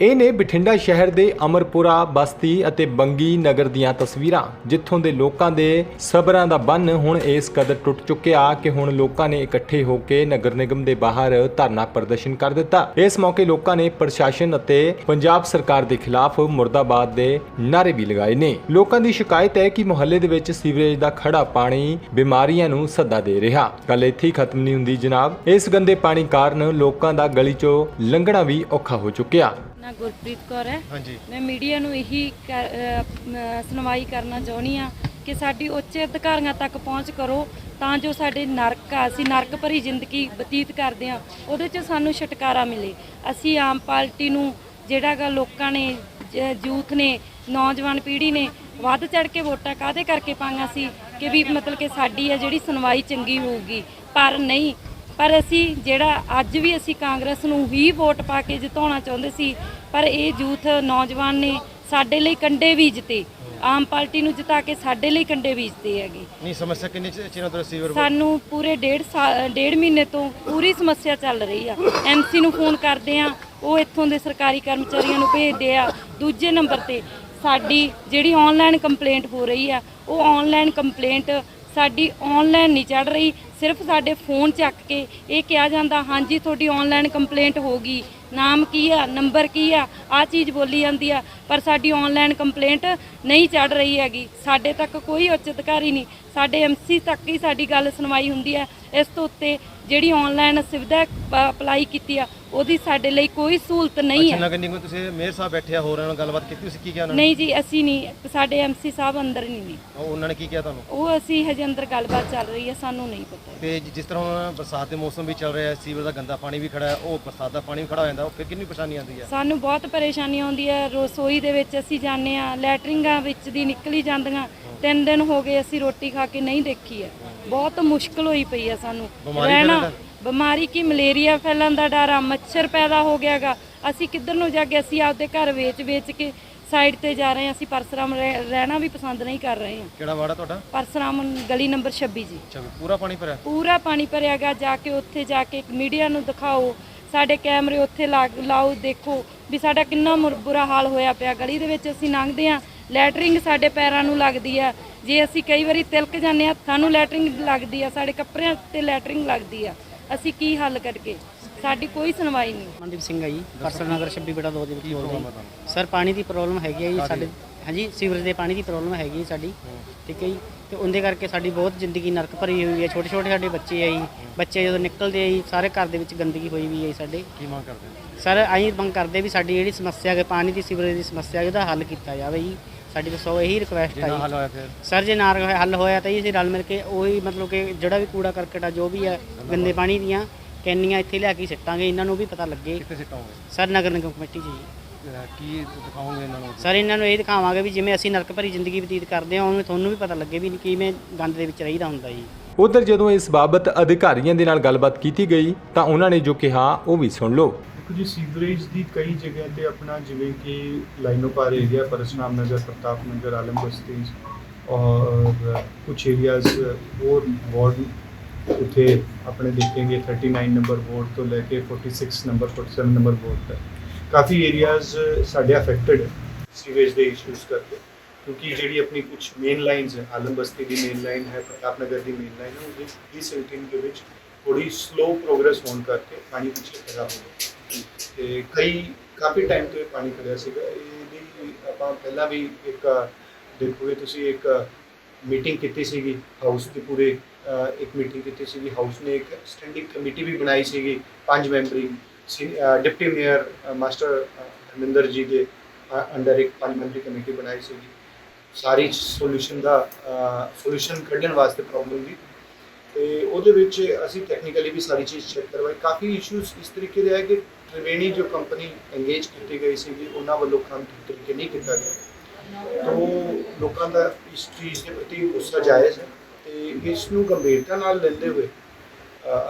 ਇਹ ਨੇ ਬਠਿੰਡਾ ਸ਼ਹਿਰ ਦੇ ਅਮਰਪੁਰਾ, ਬਸਤੀ ਅਤੇ ਬੰਗੀ ਨਗਰ ਦੀਆਂ ਤਸਵੀਰਾਂ, ਜਿੱਥੋਂ ਦੇ ਲੋਕਾਂ ਦੇ ਸਬਰਾਂ ਦਾ ਬੰਨ ਹੁਣ ਇਸ ਕਦਰ ਟੁੱਟ ਚੁੱਕਿਆ ਕਿ ਹੁਣ ਲੋਕਾਂ ਨੇ ਇਕੱਠੇ ਹੋ ਕੇ ਨਗਰ ਨਿਗਮ ਦੇ ਬਾਹਰ ਧਰਨਾ ਪ੍ਰਦਰਸ਼ਨ ਕਰ ਦਿੱਤਾ। ਇਸ ਮੌਕੇ ਲੋਕਾਂ ਨੇ ਪ੍ਰਸ਼ਾਸਨ ਅਤੇ ਪੰਜਾਬ ਸਰਕਾਰ ਦੇ ਖਿਲਾਫ ਮੁਰਦਾਬਾਦ ਦੇ ਨਾਅਰੇ ਵੀ ਲਗਾਏ ਨੇ। ਲੋਕਾਂ ਦੀ ਸ਼ਿਕਾਇਤ ਹੈ ਕਿ ਮੁਹੱਲੇ ਦੇ ਵਿੱਚ ਸੀਵਰੇਜ ਦਾ ਖੜਾ ਪਾਣੀ ਬਿਮਾਰੀਆਂ ਨੂੰ ਸੱਦਾ ਦੇ ਰਿਹਾ। ਗੱਲ ਇੱਥੇ ਹੀ ਖਤਮ ਨਹੀਂ ਹੁੰਦੀ ਜਨਾਬ। ਇਸ ਗੰਦੇ ਪਾਣੀ ਕਾਰਨ ਲੋਕਾਂ ਦਾ ਗਲੀ ਚੋਂ ਲੰਘਣਾ ਵੀ ਔਖਾ ਹੋ ਚੁੱਕਿਆ। ਨਾ ਗੁਰਪ੍ਰੀਤ ਕੌਰ ਹੈ। ਹਾਂਜੀ। ਮੈਂ ਮੀਡੀਆ ਨੂੰ ਇਹੀ ਸੁਣਵਾਈ ਕਰਨਾ ਚਾਹੁੰਦੀ ਆ ਕਿ ਸਾਡੀ ਉੱਚ ਅਧਿਕਾਰੀਆਂ ਤੱਕ ਪਹੁੰਚ ਕਰੋ ਤਾਂ ਜੋ ਸਾਡੇ ਨਰਕ ਅਸੀਂ ਨਰਕ ਭਰੀ ਜ਼ਿੰਦਗੀ ਬਤੀਤ ਕਰਦੇ ਆ ਉਹਦੇ 'ਚ ਸਾਨੂੰ ਛੁਟਕਾਰਾ ਮਿਲੇ। ਅਸੀਂ ਆਮ ਪਾਰਟੀ ਨੂੰ ਜਿਹੜਾਗਾ ਲੋਕਾਂ ਨੇ ਯੂਥ ਨੇ ਨੌਜਵਾਨ ਪੀੜ੍ਹੀ ਨੇ ਵੱਧ ਚੜ ਕੇ ਵੋਟਾਂ ਕਾਦੇ ਕਰਕੇ ਪਾਈਆਂ ਸੀ ਕਿ ਵੀ ਮਤਲਬ ਕਿ ਸਾਡੀ ਆ ਜਿਹੜੀ ਸੁਣਵਾਈ ਚੰਗੀ ਹੋਊਗੀ। ਪਰ ਨਹੀਂ ਪਰ ਅਸੀਂ ਜਿਹੜਾ ਅੱਜ ਵੀ ਅਸੀਂ ਕਾਂਗਰਸ ਨੂੰ ਹੀ ਵੋਟ ਪਾ ਕੇ ਜਿਤਾਉਣਾ ਚਾਹੁੰਦੇ ਸੀ ਪਰ ਇਹ ਯੂਥ ਨੌਜਵਾਨ ਨੇ ਸਾਡੇ ਲਈ ਕੰਡੇ ਬੀਜਤੇ ਆਮ ਪਾਰਟੀ ਨੂੰ ਜਿਤਾ ਕੇ ਸਾਡੇ ਲਈ ਕੰਡੇ ਬੀਜਤੇ ਹੈਗੇ। ਨਹੀਂ ਸਮੱਸਿਆ ਕਿੰਨੀ ਚਿਰਾਂ ਤੋਂ ਰਿਸੀਵਰ ਸਾਨੂੰ ਪੂਰੇ ਡੇਢ ਸਾਲ ਡੇਢ ਮਹੀਨੇ ਤੋਂ ਪੂਰੀ ਸਮੱਸਿਆ ਚੱਲ ਰਹੀ ਆ। ਐਮਸੀ ਨੂੰ ਫੋਨ ਕਰਦੇ ਆ ਉਹ ਇੱਥੋਂ ਦੇ ਸਰਕਾਰੀ ਕਰਮਚਾਰੀਆਂ ਨੂੰ ਭੇਜਦੇ ਆ ਦੂਜੇ ਨੰਬਰ ਤੇ ਸਾਡੀ ਜਿਹੜੀ ਆਨਲਾਈਨ ਕੰਪਲੇਂਟ ਹੋ ਰਹੀ ਆ ਉਹ ਆਨਲਾਈਨ ਕੰਪਲੇਂਟ ਸਾਡੀ ਆਨਲਾਈਨ ਨਹੀਂ ਚੜ ਰਹੀ, ਸਿਰਫ ਸਾਡੇ ਫੋਨ ਚੱਕ ਕੇ ਇਹ ਕਿਹਾ ਜਾਂਦਾ, ਹਾਂਜੀ, ਤੁਹਾਡੀ ਆਨਲਾਈਨ ਕੰਪਲੇਂਟ ਹੋ ਗਈ। ਨਾਮ ਕੀ ਆ ਨੰਬਰ ਕੀ ਆ ਆ ਚੀਜ਼ ਬੋਲੀ ਜਾਂਦੀ ਆ ਪਰ ਸਾਡੀ ਆਨਲਾਈਨ ਕੰਪਲੇਂਟ ਨਹੀਂ ਚੜ ਰਹੀ ਹੈਗੀ। ਸਾਡੇ ਤੱਕ ਕੋਈ ਉੱਚ ਅਧਿਕਾਰੀ ਨਹੀਂ। ਸਾਡੇ ਐਮਸੀ ਤੱਕ ਹੀ ਸਾਡੀ ਗੱਲ ਸੁਣਵਾਈ ਹੁੰਦੀ ਹੈ ਇਸ ਤੋਂ ਉੱਤੇ ਜਿਹੜੀ ਆਨਲਾਈਨ ਸੁਵਿਧਾ ਅਪਲਾਈ ਕੀਤੀ ਆ ਉਹਦੀ ਸਾਡੇ ਲਈ ਕੋਈ ਸਹੂਲਤ ਨਹੀਂ ਅੱਛਾ ਹੈ। ਨਗਰ ਨਿਗਮ ਤੁਸੀਂ ਮੇਅਰ ਸਾਹਿਬ ਬੈਠੇ ਆ ਹੋਰ ਨਾਲ ਗੱਲਬਾਤ ਕੀਤੀ ਤੁਸੀਂ ਕੀ ਕਿਹਾ ਉਹਨਾਂ ਨੇ? ਨਹੀਂ ਜੀ ਅਸੀਂ ਨਹੀਂ ਸਾਡੇ ਐਮਸੀ ਸਾਹਿਬ ਅੰਦਰ ਨਹੀਂ। ਨੇ ਉਹ- ਉਹਨਾਂ ਨੇ ਕੀ ਕਿਹਾ ਤੁਹਾਨੂੰ? ਉਹ ਅਸੀਂ ਹਜੇ ਅੰਦਰ ਗੱਲਬਾਤ ਚੱਲ ਰਹੀ ਹੈ ਸਾਨੂੰ ਨਹੀਂ ਪਤਾ। ਤੇ ਜਿਸ ਤਰ੍ਹਾਂ ਬਰਸਾਤ ਦੇ ਮੌਸਮ ਵੀ ਚੱਲ ਰਿਹਾ ਹੈ ਸੀਵਰ ਦਾ ਗੰਦਾ ਪਾਣੀ ਵੀ ਖੜਾ ਹੈ ਉਹ ਬਰਸਾਤ ਦਾ ਪਾਣੀ ਵੀ ਖੜਾ ਹੋ ਜਾਂਦਾ ਉਹ ਫਿਰ ਕਿੰਨੀ ਪਰੇਸ਼ਾਨੀ ਆਉਂਦੀ ਹੈ? ਸਾਨੂੰ ਬਹੁਤ ਪਰੇਸ਼ਾਨੀ ਆਉਂਦੀ ਹੈ। ਰਸੋਈ ਦੇ ਵਿੱਚ ਅਸੀਂ ਜਾਂਦੇ ਆ ਲੈਟਰਿੰਗਾਂ ਵਿੱਚ ਦੀ ਨਿਕਲੀ ਜਾਂਦੀਆਂ। ਤਿੰਨ ਦਿਨ ਹੋ ਗਏ ਅਸੀਂ ਰੋਟੀ ਖਾ ਕੇ ਨਹੀਂ ਦੇਖੀ ਹੈ। ਬਹੁਤ ਮੁਸ਼ਕਲ ਹੋਈ ਪਈ ਹੈ ਸਾਨੂੰ। ਬਿਮਾਰੀ ਦਾ? ਬਿਮਾਰੀ ਕੀ ਮਲੇਰੀਆ ਫੈਲਣ ਦਾ ਡਰ ਆ ਮੱਛਰ ਪੈਦਾ ਹੋ ਗਿਆਗਾ ਅਸੀਂ ਕਿੱਧਰ ਨੂੰ ਜਾ ਕੇ ਅਸੀਂ ਆਪਦੇ ਘਰ ਵੇਚ ਵੇਚ ਕੇ ਸਾਈਡ ਤੇ ਜਾ ਰਹੇ ਹਾਂ। ਅਸੀਂ ਪਰਸਰਾਮ ਰਹਿ- ਰਹਿਣਾ ਵੀ ਪਸੰਦ ਨਹੀਂ ਕਰ ਰਹੇ ਹਾਂ। ਕਿਹੜਾ ਵਾੜਾ ਤੁਹਾਡਾ? ਪਰਸਰਾਮ ਗਲੀ ਨੰਬਰ 26 ਜੀ। ਅੱਛਾ ਪੂਰਾ ਪਾਣੀ ਭਰਿਆ? ਪੂਰਾ ਪਾਣੀ ਭਰਿਆ ਗਿਆ ਜਾ ਕੇ ਉੱਥੇ ਜਾ ਕੇ ਮੀਡੀਆ ਨੂੰ ਦਿਖਾਓ। ਸਾਡੇ ਕੈਮਰੇ ਉੱਥੇ ਲਾ- ਲਾਓ, ਦੇਖੋ ਵੀ ਸਾਡਾ ਕਿੰਨਾ ਮੁਰ- ਬੁਰਾ ਹਾਲ ਹੋਇਆ ਪਿਆ। ਗਲੀ ਦੇ ਵਿੱਚ ਅਸੀਂ ਲੰਘਦੇ ਆ ਲੈਟਰਿੰਗ ਸਾਡੇ ਪੈਰਾਂ ਨੂੰ ਲੱਗਦੀ ਆ। ਜੇ ਅਸੀਂ ਕਈ ਵਾਰੀ ਤਿਲਕ ਜਾਂਦੇ ਆ ਹੱਥਾਂ ਨੂੰ ਲੈਟਰਿੰਗ ਲੱਗਦੀ ਆ, ਸਾਡੇ ਕੱਪੜਿਆਂ ਤੇ ਲੈਟਰਿੰਗ ਲੱਗਦੀ ਆ। ਅਸੀਂ ਕੀ ਹੱਲ ਕਰਕੇ ਸਾਡੀ ਕੋਈ ਸੁਣਵਾਈ ਨਹੀਂ। ਮਨਦੀਪ ਸਿੰਘ ਹੈ ਜੀ ਪਰਸਨ ਨਗਰ 26 ਬੇਟਾ 2 ਦੇ ਵਿੱਚ ਬੋਲਦੇ ਸਰ, ਪਾਣੀ ਦੀ ਪ੍ਰੋਬਲਮ ਹੈਗੀ ਹੈ ਜੀ ਸਾਡੇ, ਹਾਂਜੀ, ਸੀਵਰੇਜ ਦੇ ਪਾਣੀ ਦੀ ਪ੍ਰੋਬਲਮ ਹੈਗੀ ਸਾਡੀ। ਠੀਕ ਹੈ ਜੀ। ਤੇ ਉਹਦੇ ਕਰਕੇ ਸਾਡੀ ਬਹੁਤ ਜ਼ਿੰਦਗੀ ਨਰਕ ਭਰੀ ਹੋਈ ਹੈ। ਛੋਟੇ ਛੋਟੇ ਸਾਡੇ ਬੱਚੇ ਹੈ ਜੀ। ਬੱਚੇ ਜਦੋਂ ਨਿਕਲਦੇ ਆ ਜੀ ਸਾਰੇ ਘਰ ਦੇ ਵਿੱਚ ਗੰਦਗੀ ਹੋਈ ਵੀ ਹੈ ਜੀ ਸਾਡੇ। ਕੀ ਮੰਗ ਕਰਦੇ ਹੋ? ਸਰ ਅਸੀਂ ਮੰਗ ਕਰਦੇ ਵੀ ਸਾਡੀ ਜਿਹੜੀ ਸਮੱਸਿਆ ਹੈ ਪਾਣੀ ਦੀ ਸੀਵਰੇਜ ਦੀ ਸਮੱਸਿਆ ਹੈ ਉਹਦਾ ਹੱਲ ਕੀਤਾ ਜਾਵੇ ਜੀ। ਸਾਡੀ ਤਾਂ ਸੋ ਇਹੀ ਰਿਕੁਐਸਟ ਜੇ ਹੈ ਜੀ। ਹੱਲ ਹੋਇਆ ਫਿਰ? ਸਰ ਜੇ ਨਾ ਹੱਲ ਹੋਇਆ ਤਾਂ ਜੀ ਅਸੀਂ ਰਲ ਮਿਲ ਕੇ ਉਹੀ ਮਤਲਬ ਕਿ ਜਿਹੜਾ ਵੀ ਕੂੜਾ ਕਰਕਟ ਆ ਜੋ ਵੀ ਹੈ ਗੰਦੇ ਪਾਣੀ ਦੀਆਂ ਕੈਨੀਆਂ ਇੱਥੇ ਲਿਆ ਕੇ ਸਿੱਟਾਂਗੇ। ਇਹਨਾਂ ਨੂੰ ਵੀ ਪਤਾ ਲੱਗੇ। ਕਿੱਥੇ ਸਿੱਟਾਂਗੇ? ਸਰ ਨਗਰ ਨਿਗਮ ਕਮੇਟੀ ਜੀ। ਅਹ ਕੀ ਦਿਖਾਓਗੇ ਇਹਨਾਂ ਨੂੰ? ਸਰ ਇਹਨਾਂ ਨੂੰ ਇਹ ਦਿਖਾਵਾਂਗੇ ਵੀ ਜਿਵੇਂ ਅਸੀਂ ਨਰਕ ਭਰੀ ਜ਼ਿੰਦਗੀ ਬਤੀਤ ਕਰਦੇ ਹਾਂ ਉਵੇਂ ਤੁਹਾਨੂੰ ਵੀ ਪਤਾ ਲੱਗੇ ਵੀ ਕਿਵੇਂ ਗੰਦ ਦੇ ਵਿੱਚ ਰਹੀਦਾ ਹੁੰਦਾ ਜੀ। ਉਧਰ ਜਦੋਂ ਇਸ ਬਾਬਤ ਅਧਿਕਾਰੀਆਂ ਦੇ ਨਾਲ ਗੱਲਬਾਤ ਕੀਤੀ ਗਈ ਤਾਂ ਉਹਨਾਂ ਨੇ ਜੋ ਕਿਹਾ ਉਹ ਵੀ ਸੁਣ ਲਓ। ਦੇਖੋ ਜੀ ਸੀਵਰੇਜ ਦੀ ਕਈ ਜਗ੍ਹਾ ਤੇ ਆਪਣਾ ਜਿਵੇਂ ਕਿ ਲਾਈਨੋ ਪਾਰ ਏਰੀਆ ਪਰਸਨਾਮ ਨਗਰ ਪ੍ਰਤਾਪ ਨਗਰ ਆਲਮ ਬਸਤੀ ਔਰ ਕੁਝ ਏਰੀਆਜ਼ ਹੋਰ ਵਾਰਡ ਉੱਥੇ ਆਪਣੇ ਦੇਖेंगे 39 ਨੰਬਰ ਵਾਰਡ ਤੋਂ ਲੈ ਕੇ 46 ਨੰਬਰ 47 ਨੰਬਰ ਵਾਰਡ ਤੱਕ। ਕਾਫੀ ਏਰੀਆਜ਼ ਸਾਡੇ ਅਫੈਕਟਡ ਸੀਵਰੇਜ ਦੇ ਇਸ਼ੂਜ਼ ਕਰਕੇ ਕਿਉਂਕਿ ਜਿਹੜੀ ਆਪਣੀ ਕੁਝ ਮੇਨ ਲਾਈਨਸ ਹੈ ਆਲਮ ਬਸਤੀ ਦੀ ਮੇਨ ਲਾਈਨ ਹੈ ਪ੍ਰਤਾਪ ਨਗਰ ਦੀ ਮੇਨ ਲਾਈਨ ਹੈ ਉਹਦੀ ਰੀਸਿਲਟਿੰਗ ਦੇ ਵਿੱਚ ਥੋੜੀ ਸਲੋ ਪ੍ਰੋਗਰੈਸ ਹੋਣ ਕਰਕੇ ਪਾਣੀ ਪਿੱਛੇ ਖੜਾ ਹੋ ਗਿਆ। ਤੇ ਕਈ ਕਾਫੀ ਟਾਈਮ ਤੋਂ ਇਹ ਪਾਣੀ ਖੜਿਆ ਸੀਗਾ। ਇਹਦੀ ਆਪਾਂ ਪਹਿਲਾਂ ਵੀ ਇੱਕ ਦੇਖੋਗੇ ਤੁਸੀਂ ਇੱਕ ਮੀਟਿੰਗ ਕੀਤੀ ਸੀਗੀ ਹਾਊਸ ਦੀ ਪੂਰੇ ਅ, ਇੱਕ ਮੀਟਿੰਗ ਕੀਤੀ ਸੀਗੀ। ਹਾਊਸ ਨੇ ਇੱਕ ਸਟੈਂਡਿੰਗ ਕਮੇਟੀ ਵੀ ਬਣਾਈ ਸੀਗੀ ਪੰਜ memory deputy mayor master Harminder ji ਦੇ ਅੰਡਰ ਇੱਕ ਪਾਰਲੀਮੈਂਟਰੀ ਕਮੇਟੀ ਬਣਾਈ ਸੀਗੀ ਸਾਰੀ ਸੋਲੂਸ਼ਨ ਦਾ ਸੋਲੂਸ਼ਨ ਕੱਢਣ ਵਾਸਤੇ ਪ੍ਰੋਬਲਮ ਦੀ ਤੇ ਉਹਦੇ ਵਿੱਚ ਅਸੀਂ ਟੈਕਨੀਕਲੀ ਵੀ ਸਾਰੀ ਚੀਜ਼ ਚੈੱਕ ਕਰਵਾਈ। ਕਾਫੀ ਇਸ਼ੂਜ਼ ਇਸ ਤਰੀਕੇ ਦੇ ਆਏ ਕਿ ਤ੍ਰਿਵੇਣੀ ਜੋ ਕੰਪਨੀ ਇੰਗੇਜ ਕੀਤੀ ਗਈ ਸੀਗੀ ਉਹਨਾਂ ਵੱਲੋਂ ਕੰਮ ਠੀਕ ਤਰੀਕੇ ਨਹੀਂ ਕੀਤਾ ਗਿਆ। ਤੋਂ ਲੋਕਾਂ ਦਾ ਇਸ ਚੀਜ਼ ਦੇ ਪ੍ਰਤੀ ਗੁੱਸਾ ਜਾਇਜ਼ ਹੈ ਤੇ ਇਸ ਨੂੰ ਗੰਭੀਰਤਾ ਨਾਲ ਲੈਂਦੇ ਹੋਏ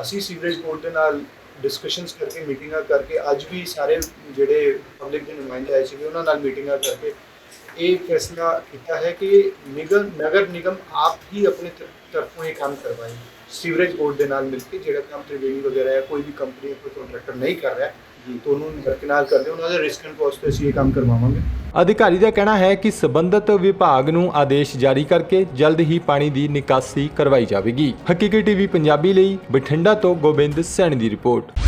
ਅਸੀਂ ਸੀਵਰੇਜ ਬੋਰਡ ਦੇ ਨਾਲ ਡਿਸਕਸ਼ਨਸ ਕਰਕੇ ਮੀਟਿੰਗਾਂ ਕਰਕੇ, ਅੱਜ ਵੀ ਸਾਰੇ ਜਿਹੜੇ ਪਬਲਿਕ ਦੇ ਨੁਮਾਇੰਦੇ ਆਏ ਸੀਗੇ, ਉਹਨਾਂ ਨਾਲ ਮੀਟਿੰਗਾਂ ਕਰਕੇ ਇਹ ਫੈਸਲਾ ਕੀਤਾ ਹੈ ਕਿ ਨਿਗਮ ਨਗਰ ਨਿਗਮ ਆਪ ਹੀ ਆਪਣੇ ਤਰ- ਤਰਫੋਂ ਇਹ ਕੰਮ ਕਰਵਾਏ ਸੀਵਰੇਜ ਬੋਰਡ ਦੇ ਨਾਲ ਮਿਲ ਕੇ ਜਿਹੜਾ ਕੰਮ ਤ੍ਰਿਵੇਣੀ ਵਗੈਰਾ ਹੈ ਕੋਈ ਵੀ ਕੰਪਨੀ ਕੋਈ ਕੰਟਰੈਕਟਰ ਨਹੀਂ ਕਰ ਰਿਹਾ ਤਾਂ ਉਹਨੂੰ ਦਰਕਿਨਾਰ ਕਰਦੇ ਉਹਨਾਂ ਦੇ ਰਿਸਕ ਐਂਡ ਕਾਸਟ ਤੇ ਅਸੀਂ ਇਹ ਕੰਮ ਕਰਵਾਵਾਂਗੇ। ਅਧਿਕਾਰੀ ਦਾ ਕਹਿਣਾ ਹੈ ਕਿ ਸਬੰਧਤ ਵਿਭਾਗ ਨੂੰ ਆਦੇਸ਼ ਜਾਰੀ ਕਰਕੇ ਜਲਦ ਹੀ ਪਾਣੀ ਦੀ ਨਿਕਾਸੀ ਕਰਵਾਈ ਜਾਵੇਗੀ। ਹਕੀਕੀ ਟੀਵੀ ਪੰਜਾਬੀ ਲਈ ਬਠਿੰਡਾ ਤੋਂ ਗੋਬਿੰਦ ਸੈਣੀ ਦੀ ਰਿਪੋਰਟ।